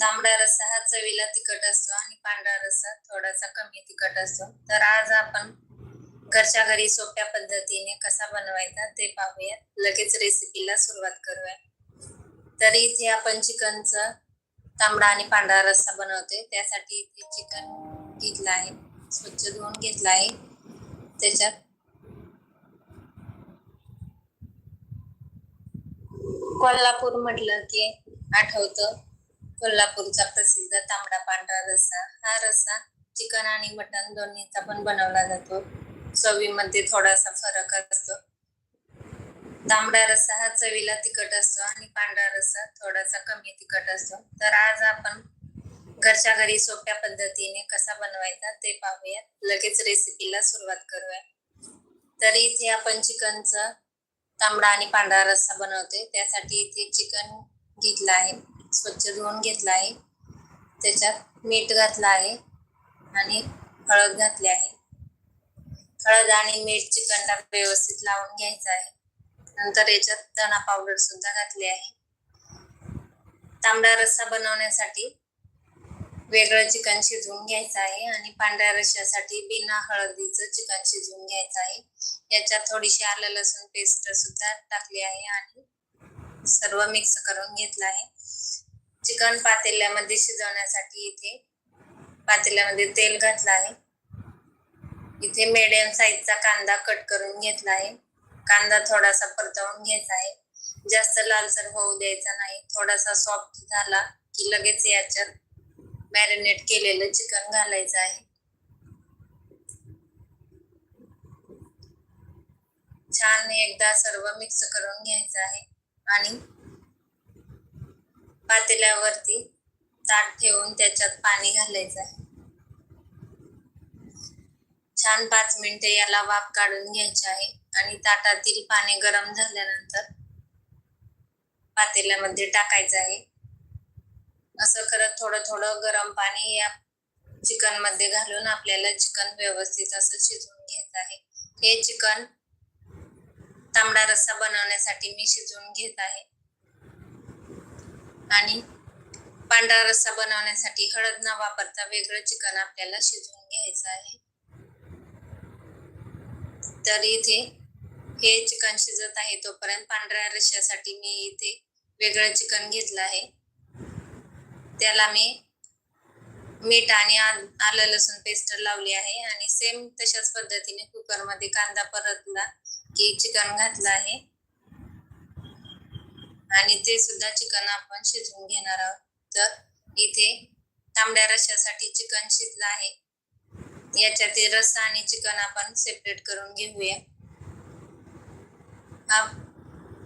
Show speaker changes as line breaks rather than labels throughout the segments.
तांबडा रस्सा हा चवीला तिखट असतो आणि पांढरा रस्सा थोडासा कमी तिखट असतो. तर आज आपण घरच्या घरी सोप्या पद्धतीने कसा बनवायचा ते पाहूया लगेच रेसिपीला सुरुवात करूया. तर इथे आपण चिकनचं तांबडा आणि पांढरा रस्सा बनवतोय त्यासाठी इथे चिकन घेतलं आहे. स्वच्छ धुवून घेतलं आहे. त्याच्यात कोल्हापूर म्हटलं की आठवतं. कोल्हापूरचा प्रसिद्ध तांबडा पांढरा रस्सा. हा रस्सा चिकन आणि मटन दोन्हीचा पण बनवला जातो. चवीमध्ये थोडासा फरक असतो. तांबडा रस्सा हा चवीला तिखट असतो आणि पांढरा रस्सा थोडासा कमी तिखट असतो. तर आज आपण घरच्या घरी सोप्या पद्धतीने कसा बनवायचा ते पाहूया. लगेच रेसिपीला सुरुवात करूया. तर इथे आपण चिकनचं तांबडा आणि पांढरा रस्सा बनवतोय. त्यासाठी इथे चिकन घेतलं आहे. स्वच्छ धुवून घेतलं आहे. त्याच्यात मीठ घातलं आहे आणि हळद घातली आहे. हळद आणि मीठ चिकनला व्यवस्थित लावून घ्यायचं आहे. नंतर याच्यात चणा पावडर सुद्धा घातली आहे. तांबडा रस्सा बनवण्यासाठी वेगळं चिकन शिजवून घ्यायचं आहे आणि पांढऱ्या रश्श्यासाठी बिना हळदीचं चिकन शिजवून घ्यायचं आहे. याच्यात थोडीशी आलं लसूण पेस्ट सुद्धा टाकली आहे आणि सर्व मिक्स करून घेतलं आहे. चिकन पातेल्यामध्ये शिजवण्यासाठी इथे पातेल्यामध्ये तेल घातलं आहे. इथे मिडियम साईजचा कांदा कट करून घेतला आहे. कांदा थोडासा परतवून घ्यायचा आहे. जास्त लालसर होऊ द्यायचा नाही. थोडासा सॉफ्ट झाला की लगेच याच्यात मॅरिनेट केलेलं चिकन घालायचं आहे. छान एकदा सर्व मिक्स करून घ्यायचं आहे. आणि पातेल्यावरती ताट ठेवून त्याच्यात पाणी घालायचं आहे. छान पाच मिनिटे याला वाफ काढून घ्यायचे आहे आणि ताटातील पाणी गरम झाल्यानंतर पातेल्यामध्ये टाकायचं आहे. असं करत थोडं थोडं गरम पाणी या चिकनमध्ये घालून आपल्याला चिकन व्यवस्थित असं शिजवून घ्यायचं आहे. हे चिकन तांबडा रस्सा बनवण्यासाठी मी शिजवून घेत आहे. आणि पांढरा रस्सा बनवण्यासाठी हळद न वापरता वेगळं चिकन आपल्याला शिजवून घ्यायचं आहे. तर इथे हे चिकन शिजत आहे तोपर्यंत पांढऱ्या रश्श्यासाठी मी इथे वेगळं चिकन घेतलं आहे. त्याला मी मीठ आणि आलं लसूण पेस्ट लावली आहे आणि सेम तशाच पद्धतीने कुकरमध्ये कांदा परतला. की चिकन घातलं आहे. आणि ते सुद्धा चिकन आपण शिजवून घेणार आहोत. तर इथे तांबड्या रश्यासाठी चिकन शिजलं आहे. याच्यातील रस्सा आणि चिकन आपण सेपरेट करून घेऊया. हा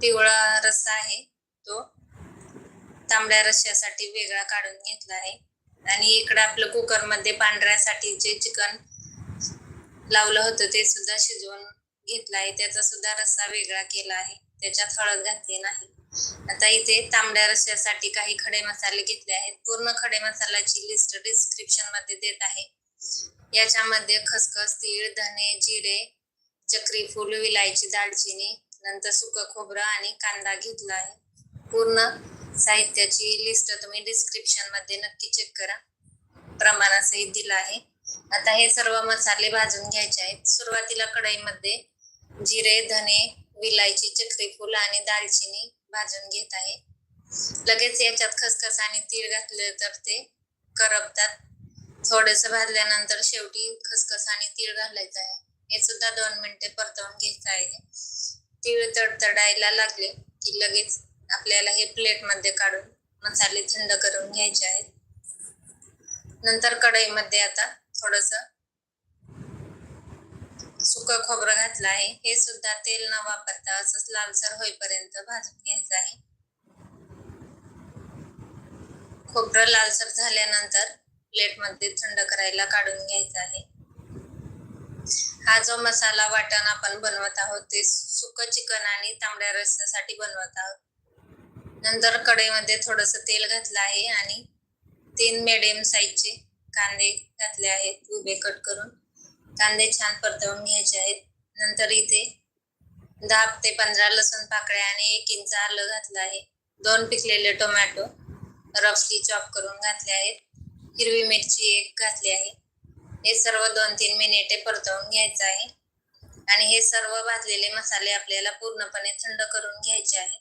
पिवळा रस्सा आहे. तो तांबड्या रश्श्यासाठी वेगळा काढून घेतला आहे. आणि इकडं आपलं कुकरमध्ये पांढऱ्यासाठी जे चिकन लावलं होतं ते सुद्धा शिजवून घेतलाय आहे त्याचा सुद्धा रस्सा वेगळा केला आहे. त्याच्यात हळद घातली नाही. आता इथे तांबड्या रश्श्यासाठी काही खडे मसाले घेतले आहेत. पूर्ण खडे मसाल्याची लिस्ट डिस्क्रिप्शनमध्ये देत आहे. याच्यामध्ये खसखस तीळ धने जिरे चक्री फुल विलायची दालचिनी नंतर सुक खोबरं आणि कांदा घेतला आहे. पूर्ण साहित्याची लिस्ट तुम्ही डिस्क्रिप्शनमध्ये नक्की चेक करा. प्रमाणासहित दिला आहे. आता हे सर्व मसाले भाजून घ्यायचे आहेत. सुरुवातीला कढईमध्ये जिरे धने विलायची चक्री आणि दालचिनी भाजून घेत आहे. लगेच याच्यात खसखस आणि तीळ घातले तर ते करपतात. थोडस भाजल्यानंतर शेवटी खसखस आणि तीळ घालायचं आहे. हे सुद्धा दोन मिनिटे परतवून घ्यायचं आहे. तीळ तडतडायला लागले की लगेच आपल्याला हे प्लेटमध्ये काढून मसाले थंड करून घ्यायचे आहेत. नंतर कढईमध्ये आता थोडस सुक खोबरं घातलं आहे. हे सुद्धा तेल न वापरता असंच लालसर होईपर्यंत भाजून घ्यायचं आहे. खोबरं लालसर झाल्यानंतर प्लेटमध्ये थंड करायला काढून घ्यायचं आहे. हा जो मसाला वाटण आपण बनवत आहोत ते सुक चिकन आणि तांबड्या रस्सासाठी बनवत आहोत. नंतर कढईमध्ये थोडस तेल घातलं आहे आणि तीन मिडियम साईजचे कांदे घातले आहेत. उभे कट करून. कांदे छान परतवून घ्यायचे आहेत. नंतर इथे दहा ते पंधरा लसूण पाकळ्या आणि एक इंच आलं घातलं आहे. दोन पिकलेले टोमॅटो रफली चॉप करून घातले आहेत. हिरवी मिरची एक घातली आहे. हे सर्व दोन तीन मिनिटे परतवून घ्यायचं आहे. आणि हे सर्व भाजलेले मसाले आपल्याला पूर्णपणे थंड करून घ्यायचे आहे.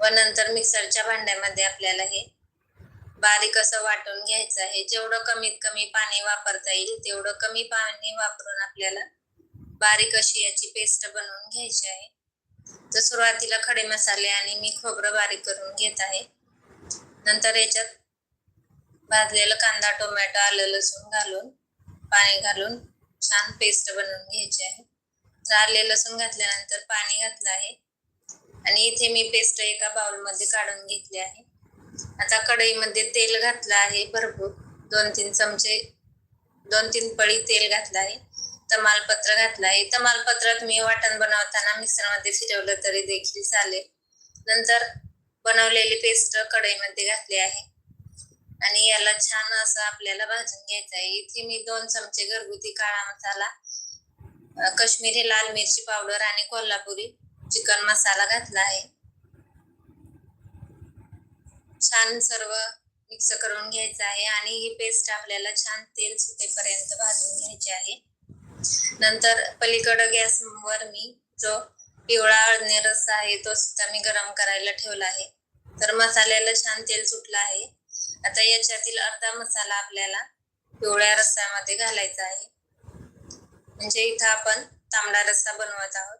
व नंतर मिक्सरच्या भांड्यामध्ये आपल्याला हे बारीक असं वाटून घ्यायचं आहे. जेवढं कमीत कमी पाणी वापरता येईल तेवढं कमी पाणी वापरून आपल्याला बारीक अशी याची पेस्ट बनवून घ्यायची आहे. तर सुरुवातीला खडे मसाले आणि मी खोबरं बारीक करून घेत आहे. नंतर याच्यात भाजलेलं कांदा टोमॅटो आलं लसूण घालून पाणी घालून छान पेस्ट बनवून घ्यायची आहे. तर आले लसूण घातल्यानंतर पाणी घातलं आहे. आणि इथे मी पेस्ट एका बाउलमध्ये काढून घेतली आहे. आता कढईमध्ये तेल घातलं आहे भरपूर. दोन तीन चमचे दोन तीन पळी तेल घातलं आहे. तमालपत्र घातलं आहे. तमालपत्रात मी वाटण बनवताना मिक्सरमध्ये फिरवलं तरी देखील चालेल. नंतर बनवलेली पेस्ट कढईमध्ये घातली आहे. आणि याला छान असं आपल्याला भाजून घ्यायचं आहे. इथे मी दोन चमचे घरगुती काळा मसाला अ, काश्मीरी लाल मिरची पावडर आणि कोल्हापुरी चिकन मसाला घातला आहे. छान सर्व मिक्स करून घ्यायचं आहे आणि ही पेस्ट आपल्याला छान तेल सुटेपर्यंत भाजून घ्यायची आहे. नंतर पलीकडं गॅसवर मी जो पिवळा अळणी रस्सा आहे तो सुद्धा मी गरम करायला ठेवला आहे. तर मसाल्याला छान तेल सुटलं आहे. आता याच्यातील अर्धा मसाला आपल्याला पिवळ्या रस्स्यामध्ये घालायचा आहे. म्हणजे इथं आपण तांबडा रस्सा बनवत आहोत.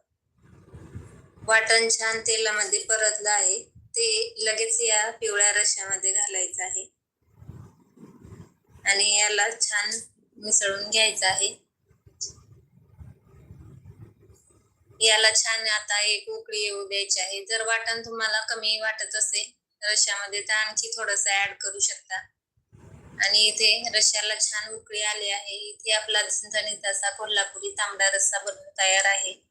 वाटण छान तेलामध्ये परतलं आहे. ते लगेच या पिवळ्या रश्यामध्ये घालायचं आहे. आणि याला छान मिसळून घ्यायचं आहे. याला छान आता एक उकळी येऊ द्यायची आहे. जर वाटण तुम्हाला कमी वाटत असेल रश्यामध्ये तर आणखी थोडस ऍड करू शकता. आणि इथे रश्श्याला छान उकळी आली आहे. इथे आपला झणझणीत असा कोल्हापुरी तांबडा रस्सा बनवून तयार आहे.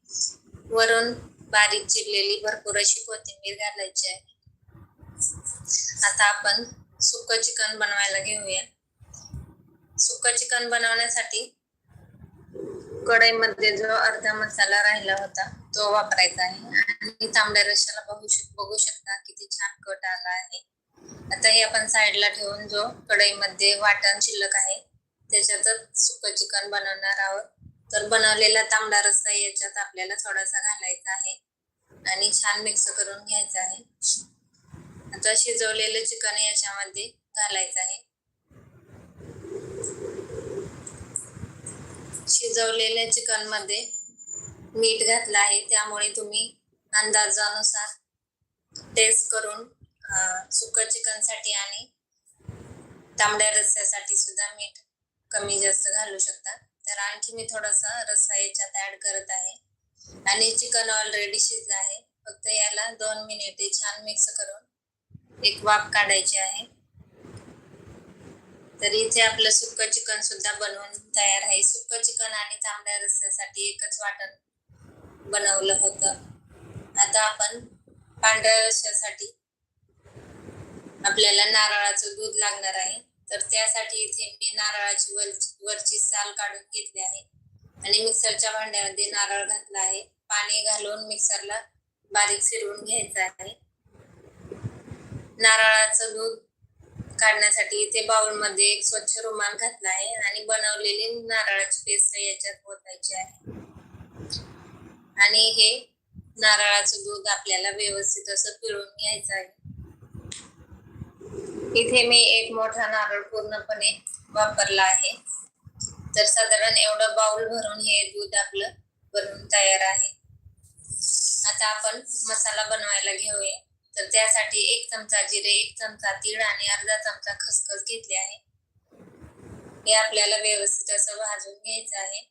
वरून बारीक चिरलेली भरपूर अशी कोथिंबीर घालायची आहे. आता आपण सुक चिकन बनवायला घेऊया. सुक चिकन बनवण्यासाठी कढईमध्ये जो अर्धा मसाला राहिला होता तो वापरायचा आहे. आणि तांबड्या रश्याला बघू शक बघू शकता किती छान कट आला आहे. आता हे आपण साईडला ठेवून जो कढईमध्ये वाटण शिल्लक आहे त्याच्यातच सुक चिकन बनवणार आहोत. तर बनवलेला तांबडा रस्सा याच्यात आपल्याला थोडासा घालायचा आहे. आणि छान मिक्स करून घ्यायचा आहे. आता शिजवलेलं चिकन याच्यामध्ये घालायचं आहे. शिजवलेल्या चिकनमध्ये मीठ घातलं आहे. त्यामुळे तुम्ही अंदाजानुसार टेस्ट करून सुक चिकनसाठी आणि तांबड्या रस्स्यासाठी सुद्धा मीठ कमी जास्त घालू शकता. तर आणखी मी थोडासा रस्सा याच्यात ऍड करत आहे. आणि चिकन ऑलरेडी शिजलं आहे. फक्त याला दोन मिनिटे छान मिक्स करून एक वाफ काढायची आहे. तर इथे आपलं सुक्क चिकन सुद्धा बनवून तयार आहे. सुक्क चिकन आणि तांबड्या रस्स्यासाठी एकच वाटण बनवलं होतं. आता आपण पांढऱ्या रस्स्यासाठी आपल्याला नारळाचं दूध लागणार आहे. तर त्यासाठी इथे मी नारळाची वरची साल काढून घेतली आहे. आणि मिक्सरच्या भांड्यामध्ये नारळ घातला आहे. पाणी घालून मिक्सरला बारीक फिरवून घ्यायचं आहे. नारळाचं दूध काढण्यासाठी इथे बाउलमध्ये एक स्वच्छ रुमाल घातला आहे आणि बनवलेली नारळाची पेस्ट याच्यात ओतायची आहे. आणि हे नारळाचं दूध आपल्याला व्यवस्थित असं पिळून घ्यायचं आहे. इथे मी एक मोठा नारळ पूर्णपणे वापरला आहे. तर साधारण एवढं बाउल भरून हे दूध आपलं बनवून तयार आहे. आता आपण मसाला बनवायला घेऊया. तर त्यासाठी एक चमचा जिरे एक चमचा तीळ आणि अर्धा चमचा खसखस घेतले आहे. हे आपल्याला व्यवस्थित असं भाजून घ्यायचं आहे.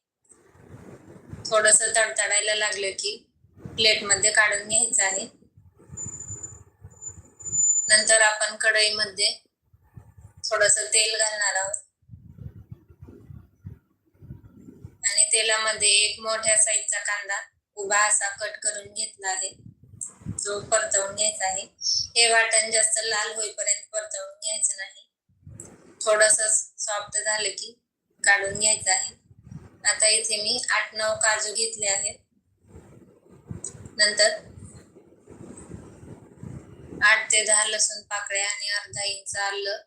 थोडस तडतडायला लागलं की प्लेटमध्ये काढून घ्यायचं आहे. नंतर आपण कढईमध्ये थोडस तेल घालणार आहोत. आणि तेलामध्ये एक मोठ्या साईजचा कांदा उभा असा कट करून घेतला आहे. जो परतवून घ्यायचा आहे. हे वाटण जास्त लाल होईपर्यंत परतवून घ्यायचं नाही. थोडस सॉफ्ट झालं की काढून घ्यायचं आहे. आता इथे मी आठ नऊ काजू घेतले आहेत. नंतर आठ ते दहा लसूण पाकळ्या आणि अर्धा इंच आलं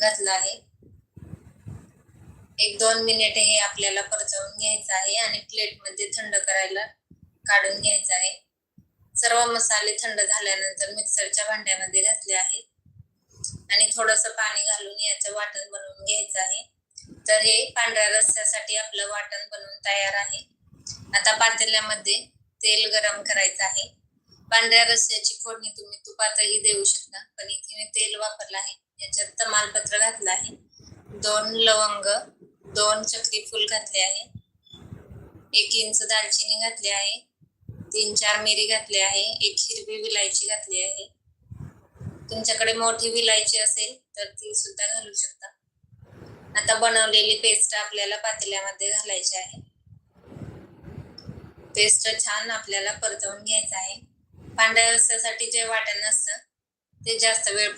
घातलं आहे. एक दोन मिनिट हे आपल्याला परतवून घ्यायचं आहे आणि प्लेटमध्ये थंड करायला काढून घ्यायचं आहे. सर्व मसाले थंड झाल्यानंतर मिक्सरच्या भांड्यामध्ये घातले आहे. आणि थोडंसं पाणी घालून याचं वाटण बनवून घ्यायचं आहे. तर हे पांढऱ्या रस्स्यासाठी आपलं वाटण बनवून तयार आहे. आता पातेल्यामध्ये तेल गरम करायचं आहे. पांढऱ्या रस्स्याची फोडणी तुम्ही तुपातही देऊ शकता. पण इथे मी तेल वापरलं आहे. याच्यात तमालपत्र घातलं आहे. दोन लवंग दोन चक्री फूल घातले आहे. एक इंच दालचिनी घातली आहे. तीन चार मिरी घातली आहे. एक हिरवी विलायची घातली आहे. तुमच्याकडे मोठी विलायची असेल तर ती सुद्धा घालू शकता. आता बनवलेली पेस्ट आपल्याला पातेल्यामध्ये घालायची आहे. पेस्ट छान आपल्याला परतवून घ्यायचं आहे. पांढऱ्या रस्त्यासाठी जे वाटण असत ते जास्त वेळ